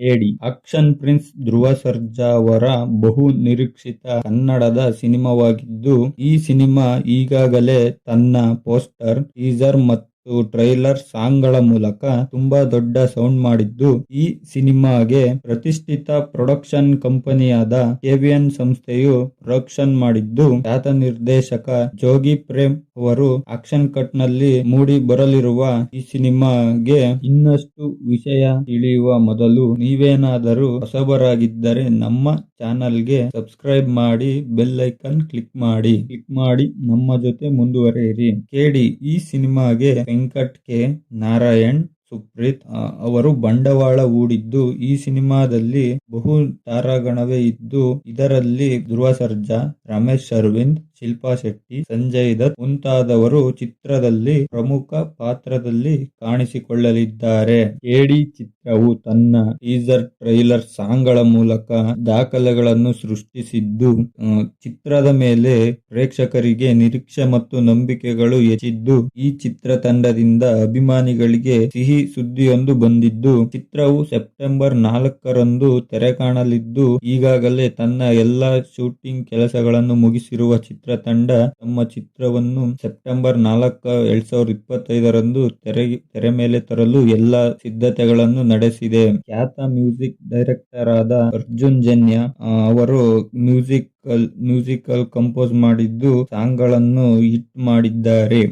ಕೇಡಿ action prince Dhruva Sarja ಅವರ ಬಹು ನಿರೀಕ್ಷಿತ ಕನ್ನಡದ ಸಿನಿಮಾವಾಗಿದ್ದು, ಈ ಸಿನಿಮಾ ಈಗಾಗಲೇ ತನ್ನ ಪೋಸ್ಟರ್, ಟೀಸರ್ ಮತ್ತು ಟ್ರೈಲರ್ ಸಾಂಗ್ಗಳ ಮೂಲಕ ತುಂಬಾ ದೊಡ್ಡ ಸೌಂಡ್ ಮಾಡಿದ್ದು ಈ ಸಿನಿಮಾಗೆ ಪ್ರತಿಷ್ಠಿತ ಪ್ರೊಡಕ್ಷನ್ ಕಂಪನಿಯಾದ ಕೆವಿಎನ್ ಸಂಸ್ಥೆಯು ಪ್ರೊಡಕ್ಷನ್ ಮಾಡಿದ್ದು. ಖ್ಯಾತ ನಿರ್ದೇಶಕ ಜೋಗಿ ಪ್ರೇಮ್ ಅವರು ಆಕ್ಷನ್ ಕಟ್ನಲ್ಲಿ ಮೂಡಿ ಬರಲಿರುವ ಈ ಸಿನಿಮಾಗೆ ಇನ್ನಷ್ಟು ವಿಷಯ ತಿಳಿಯುವ ಮೊದಲು ನೀವೇನಾದರೂ ಹೊಸಬರಾಗಿದ್ದರೆ ನಮ್ಮ ಚಾನಲ್ಗೆ ಸಬ್ಸ್ಕ್ರೈಬ್ ಮಾಡಿ ಬೆಲ್ ಐಕನ್ ಕ್ಲಿಕ್ ಮಾಡಿ. ಕ್ಲಿಕ್ ಮಾಡಿ ನಮ್ಮ ಜೊತೆ ಮುಂದುವರೆಯಿರಿ. ಕೇಳಿ ಈ ಸಿನಿಮಾಗೆ ವೆಂಕಟ್ ಕೆ ನಾರಾಯಣ್, ಸುಪ್ರೀತ್ ಅವರು ಬಂಡವಾಳ ಹೂಡಿದ್ದು ಈ ಸಿನಿಮಾದಲ್ಲಿ ಬಹು ತಾರಾಗಣವೇ ಇದ್ದು ಇದರಲ್ಲಿ ಧ್ರುವ ಸರ್ಜಾ ರಮೇಶ್ ಅರವಿಂದ್ ಶಿಲ್ಪಾ ಶೆಟ್ಟಿ ಸಂಜಯ್ ದತ್ ಮುಂತಾದವರು ಚಿತ್ರದಲ್ಲಿ ಪ್ರಮುಖ ಪಾತ್ರದಲ್ಲಿ ಕಾಣಿಸಿಕೊಳ್ಳಲಿದ್ದಾರೆ. ಎಡಿ ಚಿತ್ರವು ತನ್ನ ಟೀಸರ್, ಟ್ರೈಲರ್ ಸಾಂಗ್ಗಳ ಮೂಲಕ ದಾಖಲೆಗಳನ್ನು ಸೃಷ್ಟಿಸಿದ್ದು ಚಿತ್ರದ ಮೇಲೆ ಪ್ರೇಕ್ಷಕರಿಗೆ ನಿರೀಕ್ಷೆ ಮತ್ತು ನಂಬಿಕೆಗಳು ಹೆಚ್ಚಿದ್ದು, ಈ ಚಿತ್ರತಂಡದಿಂದ ಅಭಿಮಾನಿಗಳಿಗೆ ಸಿಹಿ ಸುದ್ದಿಯೊಂದು ಬಂದಿದ್ದು, ಚಿತ್ರವು ಸೆಪ್ಟೆಂಬರ್ ನಾಲ್ಕರಂದು ತೆರೆ ಕಾಣಲಿದ್ದು ಈಗಾಗಲೇ ತನ್ನ ಎಲ್ಲಾ ಶೂಟಿಂಗ್ ಕೆಲಸಗಳನ್ನು ಮುಗಿಸಿರುವ ಚಿತ್ರತಂಡ ತಮ್ಮ ಚಿತ್ರವನ್ನು ಸೆಪ್ಟೆಂಬರ್ ನಾಲ್ಕ ಎರಡ್ ಸಾವಿರದ ಇಪ್ಪತ್ತೈದರಂದು ತೆರೆ ತೆರೆ ಮೇಲೆ ತರಲು ಎಲ್ಲಾ ಸಿದ್ಧತೆಗಳನ್ನು ನಡೆಸಿದೆ. ಖ್ಯಾತ ಮ್ಯೂಸಿಕ್ ಡೈರೆಕ್ಟರ್ ಆದ ಅರ್ಜುನ್ ಜನ್ಯ ಅವರು ಮ್ಯೂಸಿಕ್ ಮ್ಯೂಸಿಕಲ್ ಕಂಪೋಸ್ ಮಾಡಿದ್ದು ಸಾಂಗ್ಗಳನ್ನು ಹಿಟ್ ಮಾಡಿದ್ದಾರೆ.